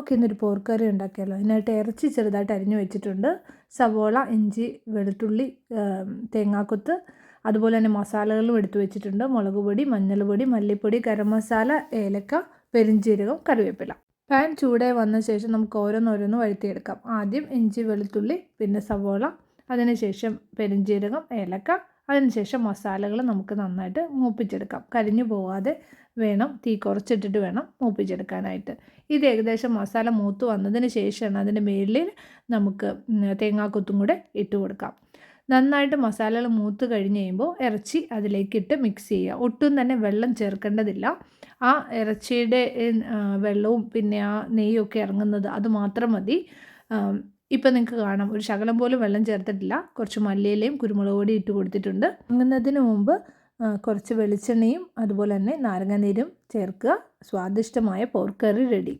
നമുക്കിന്നൊരു പോർക്കറി ഉണ്ടാക്കിയാലോ? അതിനായിട്ട് ഇറച്ചി ചെറുതായിട്ട് അരിഞ്ഞു വെച്ചിട്ടുണ്ട്. സവോള ഇഞ്ചി വെളുത്തുള്ളി തേങ്ങാക്കൊത്ത് അതുപോലെ തന്നെ മസാലകളും എടുത്തു വെച്ചിട്ടുണ്ട്. മുളക് പൊടി മഞ്ഞൾപ്പൊടി മല്ലിപ്പൊടി ഗരം മസാല ഏലക്ക പെരിഞ്ചീരകം കറിവേപ്പില. പാൻ ചൂടായി വന്ന ശേഷം നമുക്ക് ഓരോന്നോരോന്ന് വഴുത്തിയെടുക്കാം ആദ്യം ഇഞ്ചി വെളുത്തുള്ളി പിന്നെ സവോള അതിനുശേഷം പെരിഞ്ചീരകം ഏലക്ക അതിനുശേഷം മസാലകൾ നമുക്ക് നന്നായിട്ട് മൂപ്പിച്ചെടുക്കാം. കരിഞ്ഞു പോകാതെ വേണം തീ കുറച്ചിട്ടിട്ട് വേണം മൂപ്പിച്ചെടുക്കാനായിട്ട്. ഇത് ഏകദേശം മസാല മൂത്ത് വന്നതിന് ശേഷമാണ് അതിന്റെ മേളിൽ നമുക്ക് തേങ്ങാക്കൊത്തും കൂടെ ഇട്ട് കൊടുക്കാം. നന്നായിട്ട് മസാലകൾ മൂത്ത് കഴിഞ്ഞ് കഴിയുമ്പോൾ ഇറച്ചി അതിലേക്കിട്ട് മിക്സ് ചെയ്യുക. ഒട്ടും തന്നെ വെള്ളം ചേർക്കേണ്ടതില്ല. ആ ഇറച്ചിയുടെ വെള്ളവും പിന്നെ ആ നെയ്യൊക്കെ ഇറങ്ങുന്നത് അത് മാത്രം മതി. ഇപ്പം നിങ്ങൾക്ക് കാണാം. ഒരു ശകലം പോലും വെള്ളം ചേർത്തിട്ടില്ല. കുറച്ച് മല്ലിയിലയും കുരുമുളക് പൊടി ഇട്ട് കൊടുത്തിട്ടുണ്ട്. അങ്ങുന്നതിന് മുമ്പ് കുറച്ച് വെളിച്ചെണ്ണയും അതുപോലെ തന്നെ നാരങ്ങാനീരും ചേർക്കുക. സ്വാദിഷ്ടമായ പോർക്കറി റെഡി